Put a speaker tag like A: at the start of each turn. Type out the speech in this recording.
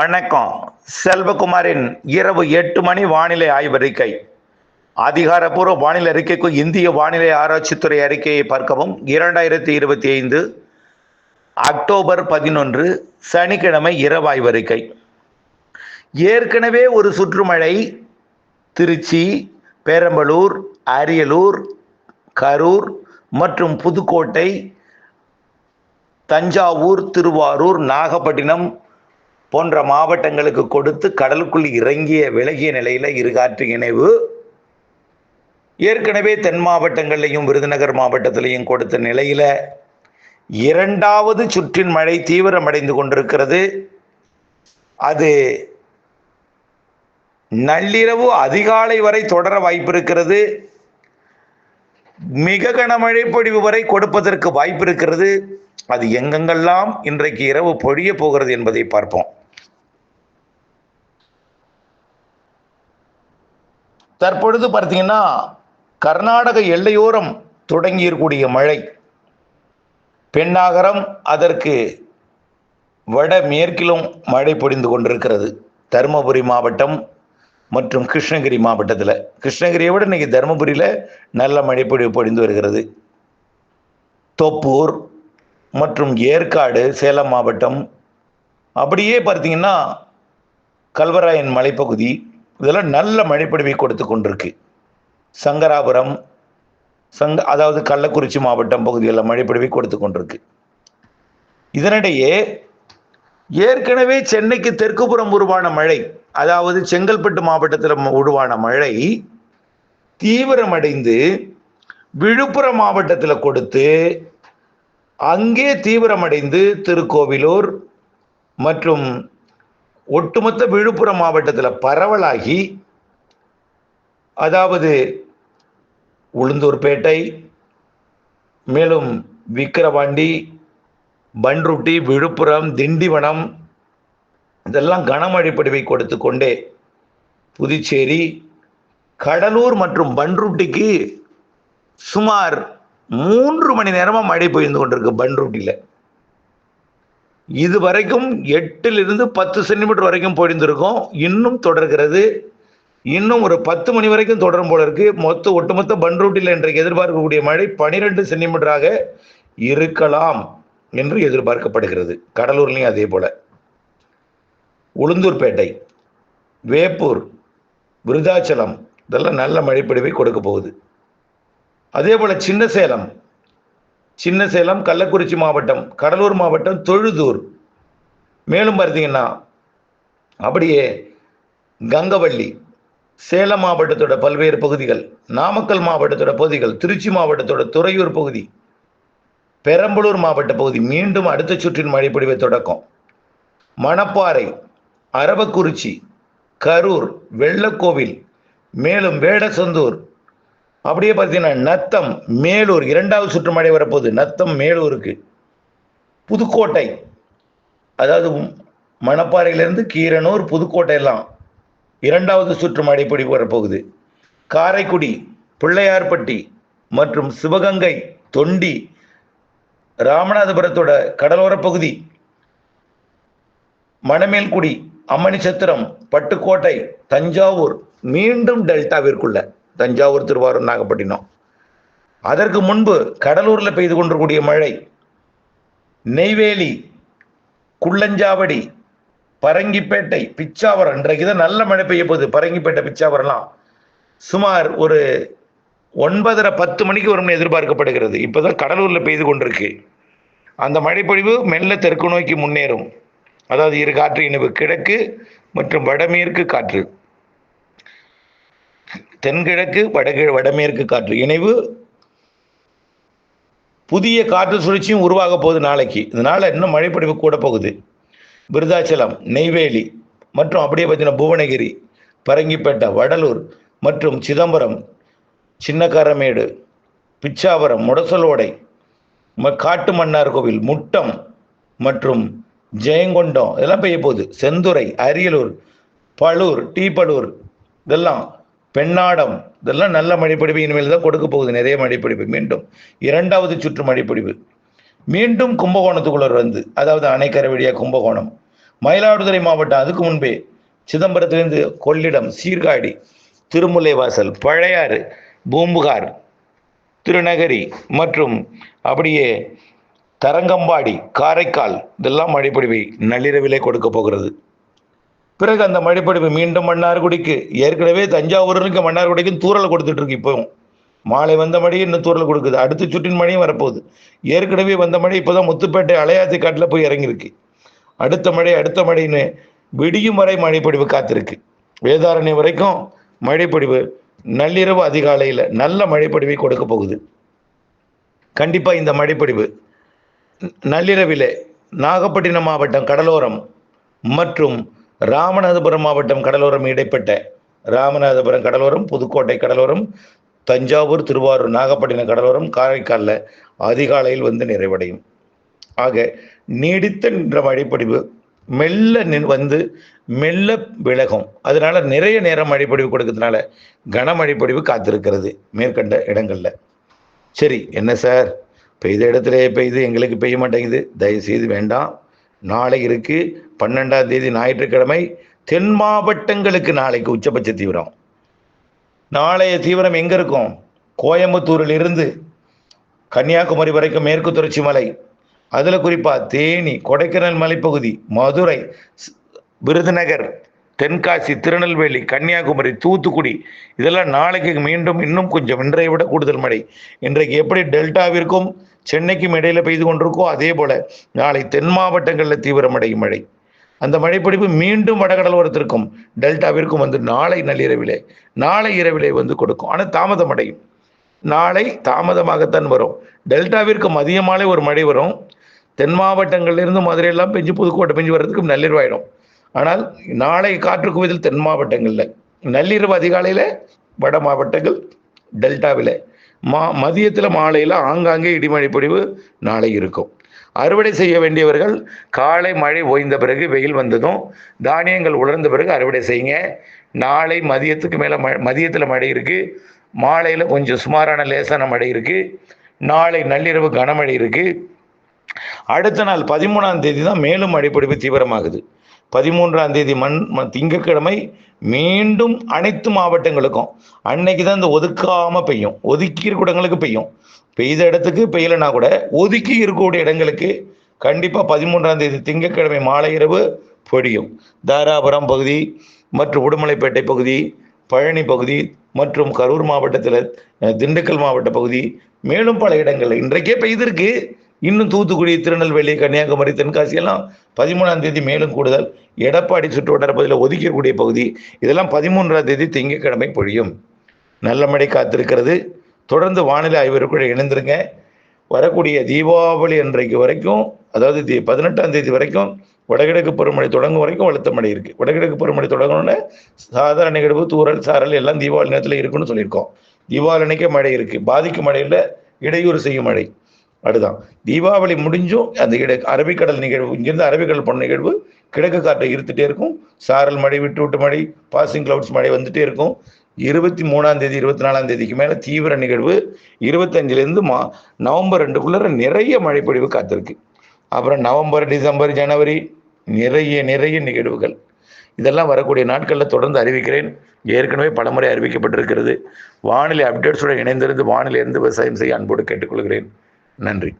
A: வணக்கம். செல்வகுமாரின் இரவு எட்டு மணி வானிலை ஆய்வறிக்கை அதிகாரப்பூர்வ வானிலை அறிக்கைக்கு இந்திய வானிலை ஆராய்ச்சித்துறை அறிக்கையை பார்க்கவும். இரண்டாயிரத்தி இருபத்தி ஐந்து அக்டோபர் பதினொன்று சனிக்கிழமை இரவு ஆய்வறிக்கை ஏற்கனவே ஒரு சுற்றுமழை திருச்சி பெரம்பலூர் அரியலூர் கரூர் மற்றும் புதுக்கோட்டை தஞ்சாவூர் திருவாரூர் நாகப்பட்டினம் போன்ற மாவட்டங்களுக்கு கொடுத்து கடலுக்குள் இறங்கிய விலகிய நிலையில் இருகாற்று இணைவு. ஏற்கனவே தென் மாவட்டங்கள்லையும் விருதுநகர் மாவட்டத்திலையும் கொடுத்த நிலையில் இரண்டாவது சுற்றின் மழை தீவிரமடைந்து கொண்டிருக்கிறது. அது நள்ளிரவு அதிகாலை வரை தொடர வாய்ப்பு இருக்கிறது மிக கனமழை பொழிவு வரை கொடுப்பதற்கு வாய்ப்பு இருக்கிறது அது எங்கெங்கெல்லாம் இன்றைக்கு இரவு பொழிய போகிறது என்பதை பார்ப்போம். தற்பொழுது பார்த்தீங்கன்னா கர்நாடக எல்லையோரம் தொடங்கியிருக்கூடிய மழை. பெண்ணாகரம் அதற்கு வட மேற்கிலும் மழை பொழிந்து கொண்டிருக்கிறது. தருமபுரி மாவட்டம் மற்றும் கிருஷ்ணகிரி மாவட்டத்தில். கிருஷ்ணகிரியை விட இன்னைக்கு தருமபுரியில் நல்ல மழை பொழிவு பொழிந்து வருகிறது. தொப்பூர் மற்றும் ஏற்காடு சேலம் மாவட்டம். அப்படியே பார்த்தீங்கன்னா கல்வராயன் மலைப்பகுதி இதெல்லாம் நல்ல மழைப்பொழிவை கொடுத்து கொண்டிருக்கு. சங்கராபுரம் சங்க அதாவது கள்ளக்குறிச்சி மாவட்டம் பகுதிகளில் மழைப்பொழிவை கொடுத்து கொண்டிருக்கு. இதனிடையே ஏற்கனவே சென்னைக்கு தெற்குப்புறம் உருவான மழை அதாவது செங்கல்பட்டு மாவட்டத்தில் உருவான மழை தீவிரமடைந்து விழுப்புரம் மாவட்டத்தில் கொடுத்து அங்கே தீவிரமடைந்து திருக்கோவிலூர் மற்றும் ஒட்டுமொத்த விழுப்புரம் மாவட்டத்தில் பரவலாகி அதாவது உளுந்தூர்பேட்டை மேலும் விக்கிரவாண்டி பன்ருட்டி விழுப்புரம் திண்டிவனம் இதெல்லாம் கனமழை பொழிவை கொடுத்து கொண்டே புதுச்சேரி கடலூர் மற்றும் பன்ருட்டிக்கு சுமார் மூன்று மணி நேரமாக மழை பெய்ந்து கொண்டிருக்கு பன்ருட்டியில் இது வரைக்கும் எட்டிலிருந்து பத்து சென்டிமீட்டர் வரைக்கும் போயிருந்திருக்கும். இன்னும் தொடர்கிறது. இன்னும் ஒரு பத்து மணி வரைக்கும் தொடரும் போல இருக்கு. மொத்த ஒட்டுமொத்த பன்ரூட்டில் இன்றைக்கு எதிர்பார்க்கக்கூடிய மழை பனிரெண்டு சென்டிமீட்டராக இருக்கலாம் என்று எதிர்பார்க்கப்படுகிறது. கடலூர்லையும் அதே போல. உளுந்தூர்பேட்டை வேப்பூர் விருதாச்சலம் இதெல்லாம் நல்ல மழைப்பொழிவை கொடுக்க போகுது. அதே போல சின்ன சேலம் சின்ன சேலம் கள்ளக்குறிச்சி மாவட்டம் கடலூர் மாவட்டம் தொழுதூர். மேலும் பார்த்தீங்கன்னா அப்படியே கங்கவள்ளி சேலம் மாவட்டத்தோட பல்வேறு பகுதிகள் நாமக்கல் மாவட்டத்தோட பகுதிகள் திருச்சி மாவட்டத்தோட துறையூர் பகுதி பெரம்பலூர் மாவட்ட பகுதி மீண்டும் அடுத்த சுற்றின் மழைப்பொழிவை தொடக்கம். மணப்பாறை அரவக்குறிச்சி கரூர் வெள்ளக்கோவில் மேலும் வேடசந்தூர் அப்படியே பார்த்தீங்கன்னா நத்தம் மேலூர் இரண்டாவது சுற்று மழை வரப்போகுது. நத்தம் மேலூருக்கு. புதுக்கோட்டை. அதாவது மணப்பாறையிலேருந்து கீரனூர் புதுக்கோட்டை எல்லாம் இரண்டாவது சுற்று மழை பிடிப்பு வரப்போகுது. காரைக்குடி பிள்ளையார்பட்டி மற்றும் சிவகங்கை தொண்டி ராமநாதபுரத்தோட கடலோர பகுதி மணமேல்குடி அம்மணிச்சத்திரம் பட்டுக்கோட்டை தஞ்சாவூர் மீண்டும் டெல்டாவிற்குள்ள. தஞ்சாவூர் திருவாரூர் நாகப்பட்டினம். அதற்கு முன்பு கடலூரில் பெய்து கொண்டிருக்கூடிய மழை நெய்வேலி குள்ளஞ்சாவடி பரங்கிப்பேட்டை பிச்சாவரம் இன்றைக்கு தான் நல்ல மழை பெய்ய போகுது. பரங்கிப்பேட்டை பிச்சாவரம்லாம் சுமார் ஒரு ஒன்பதரை பத்து மணிக்கு வரும்னு எதிர்பார்க்கப்படுகிறது. இப்போதான் கடலூரில் பெய்து கொண்டிருக்கு. அந்த மழைப்பொழிவு மெல்ல தெற்கு நோக்கி முன்னேறும். அதாவது இரு காற்று இணைவு கிழக்கு மற்றும் வடமேற்கு காற்று. தென்கிழக்கு வடகிழ வடமேற்கு காற்று இணைவு. புதிய காற்று சுழற்சியும் உருவாக போகுது நாளைக்கு. இதனால் இன்னும் மழைப்பொழிவு கூட போகுது. விருதாச்சலம் நெய்வேலி மற்றும் அப்படியே பார்த்தீங்கன்னா புவனகிரி பரங்கிப்பேட்டை வடலூர் மற்றும் சிதம்பரம் சின்னக்காரமேடு பிச்சாவரம் முடசலோடை ம காட்டு மன்னார் கோவில் முட்டம் மற்றும் ஜெயங்கொண்டம் இதெல்லாம் பெய்ய போகுது. செந்துறை அரியலூர் பழூர் டீப்பழூர் இதெல்லாம் பெண்ணாடம். இதெல்லாம் நல்ல மழைப்பொழிவு இனிமேல் தான் கொடுக்க போகுது நிறைய மழைப்பொழிவு மீண்டும் இரண்டாவது சுற்று மழைப்பொழிவு மீண்டும் கும்பகோணத்துக்குள்ள வந்து அதாவது அணைக்கரை வழியாக கும்பகோணம். மயிலாடுதுறை மாவட்டம் அதுக்கு முன்பே சிதம்பரத்திலிருந்து கொள்ளிடம் சீர்காழி திருமுல்லைவாசல் பழையாறு பூம்புகார் திருநகரி மற்றும் அப்படியே தரங்கம்பாடி காரைக்கால் இதெல்லாம் மழைப்பொழிவை நள்ளிரவிலே கொடுக்க போகிறது. பிறகு அந்த மழைப்படிப்பு மீண்டும் மன்னார்குடிக்கு. ஏற்கனவே தஞ்சாவூருக்கு மன்னார்குடிக்கும் தூரல் கொடுத்துட்டு இருக்கு இப்போவும். மாலை வந்த மழை இன்னும் தூரல் கொடுக்குது. அடுத்த சுற்றின் மழையும் வரப்போகுது. ஏற்கனவே வந்த மழை இப்போதான் முத்துப்பேட்டை அலையாத்தி காட்டில் போய் இறங்கியிருக்கு. அடுத்த மழை அடுத்த மழைன்னு விடியும் வரை மழைப்படிவு காத்திருக்கு. வேதாரண்யம் வரைக்கும் மழைப்படிவு நள்ளிரவு அதிகாலையில் நல்ல மழைப்படிவை கொடுக்க போகுது. கண்டிப்பாக இந்த மழைப்படிவு நள்ளிரவிலே நாகப்பட்டினம் மாவட்டம் கடலோரம் மற்றும் ராமநாதபுரம் மாவட்டம் கடலோரம் இடைப்பட்ட ராமநாதபுரம் கடலோரம் புதுக்கோட்டை கடலோரம் தஞ்சாவூர் திருவாரூர் நாகப்பட்டினம் கடலோரம் காரைக்காலில் அதிகாலையில் வந்து நிறைவடையும். ஆக நீடித்த நின்ற மழைப்படிவு மெல்ல நின் வந்து மெல்ல விலகும். அதனால நிறைய நேரம் மழைப்படிவு கொடுக்கறதுனால கனமழை பொழிவு காத்திருக்கிறது மேற்கண்ட இடங்கள்ல. சரி என்ன சார்? பெய்த இடத்துல பெய்து எங்களுக்கு பெய்ய மாட்டேங்குது. தயவுசெய்து வேண்டாம். நாளை இருக்குது பன்னெண்டாம் தேதி ஞாயிற்றுக்கிழமை தென் மாவட்டங்களுக்கு நாளைக்கு உச்சபட்ச தீவிரம். நாளைய தீவிரம் எங்கே இருக்கும்? கோயம்புத்தூரில் இருந்து கன்னியாகுமரி வரைக்கும் மேற்கு தொடர்ச்சி மலை. அதில் குறிப்பாக தேனி கொடைக்கானல் மலைப்பகுதி மதுரை விருதுநகர் தென்காசி திருநெல்வேலி கன்னியாகுமரி தூத்துக்குடி. இதெல்லாம் நாளைக்கு மீண்டும் இன்னும் கொஞ்சம் இன்றைய விட கூடுதல் மழை. இன்றைக்கு எப்படி டெல்டாவிற்கும் சென்னைக்கும் இடையில பெய்து கொண்டிருக்கோ அதே போல நாளை தென் மாவட்டங்களில் தீவிரமடையும் மழை. அந்த மழைப்பிடிப்பு மீண்டும் வடகடலோரத்திற்கும் டெல்டாவிற்கும் வந்து நாளை நள்ளிரவிலே நாளை இரவிலே வந்து கொடுக்கும். ஆனால் தாமதம் அடையும். நாளை தாமதமாகத்தான் வரும். டெல்டாவிற்கு மதிய மாலை ஒரு மழை வரும். தென் மாவட்டங்களிலிருந்து மதுரையெல்லாம் பெஞ்சு புதுக்கோட்டை பெஞ்சு வர்றதுக்கு நள்ளிரவாயிடும். ஆனால் நாளை காற்று குவிதல் தென் மாவட்டங்களில். நள்ளிரவு அதிகாலையில் வட மாவட்டங்கள் டெல்டாவில். மா மதியத்தில் மாலையில் ஆங்காங்கே இடிமழை பொழிவு நாளை இருக்கும். அறுவடை செய்ய வேண்டியவர்கள் காலை மழை ஓய்ந்த பிறகு வெயில் வந்ததும் தானியங்கள் உலர்ந்த பிறகு அறுவடை செய்யுங்க. நாளை மதியத்துக்கு மேலே ம மதியத்தில் மழை இருக்குது மாலையில் கொஞ்சம் சுமாரான லேசான மழை இருக்குது நாளை நள்ளிரவு கனமழை இருக்குது அடுத்த நாள் பதிமூணாம் தேதி தான் மேலும் மழைப்பொழிவு தீவிரமாகுது. பதிமூன்றாம் தேதி மண் திங்கக்கிழமை திங்கட்கிழமை மீண்டும் அனைத்து மாவட்டங்களுக்கும். அன்னைக்கு தான் இந்த ஒதுக்காமல் பெய்யும். ஒதுக்கி இருக்க இடங்களுக்கு பெய்யும். பெய்த இடத்துக்கு பெய்யலைனா கூட ஒதுக்கி இருக்கக்கூடிய இடங்களுக்கு கண்டிப்பாக பதிமூன்றாம் தேதி திங்கட்கிழமை மாலை இரவு பொழியும் தாராபுரம் பகுதி மற்றும் உடுமலைப்பேட்டை பகுதி பழனி பகுதி மற்றும் கரூர் மாவட்டத்தில் திண்டுக்கல் மாவட்ட பகுதி மேலும் பல இடங்களில் இன்றைக்கே பெய்திருக்கு. இன்னும் தூத்துக்குடி திருநெல்வேலி கன்னியாகுமரி தென்காசி எல்லாம் பதிமூணாம் தேதி மேலும் கூடுதல். எடப்பாடி சுற்று வட்டார பகுதியில் ஒதுக்கக்கூடிய பகுதி. இதெல்லாம் பதிமூன்றாம் தேதி திங்கட்கிழமை பொழியும். நல்ல மழை காத்திருக்கிறது. தொடர்ந்து வானிலை ஆய்வருக்குள்ள இணைந்திருங்க. வரக்கூடிய தீபாவளி அன்றைக்கு வரைக்கும் அதாவது தி பதினெட்டாம் தேதி வரைக்கும் வடகிழக்கு பருவமழை தொடங்கும் வரைக்கும் வலுத்த மழை இருக்குது வடகிழக்கு பருவமழை தொடங்கணும்னு சாதாரண நிகழ்வு தூரல் சாரல் எல்லாம் தீபாவளி நேரத்தில் இருக்குன்னு சொல்லியிருக்கோம். தீபாவளி அன்னைக்கே மழை இருக்குது பாதிக்கும் மழையில் இடையூறு செய்யும் மழை. அதுதான். தீபாவளி முடிஞ்சும் அந்த இட அரபிக்கடல் நிகழ்வு இங்கிருந்து அரபிக்கடல் போன நிகழ்வு கிழக்கு காற்றை இருந்துட்டே இருக்கும். சாரல் மழை விட்டு விட்டு மழை பாசிங் கிளவுட்ஸ் மழை வந்துட்டே இருக்கும். இருபத்தி மூணாம் தேதி இருபத்தி நாலாம் தேதிக்கு மேலே தீவிர நிகழ்வு. இருபத்தஞ்சிலேருந்து மா நவம்பர் ரெண்டுக்குள்ள நிறைய மழைப்பொழிவு காத்திருக்கு. அப்புறம் நவம்பர் டிசம்பர் ஜனவரி நிறைய நிறைய நிகழ்வுகள். இதெல்லாம் வரக்கூடிய நாட்களில் தொடர்ந்து அறிவிக்கிறேன். ஏற்கனவே பலமுறை அறிவிக்கப்பட்டிருக்கிறது. வானிலை அப்டேட்ஸுடன் இணைந்திருந்து வானிலை இருந்து விவசாயம் செய்ய அன்போடு கேட்டுக்கொள்கிறேன். நன்றி.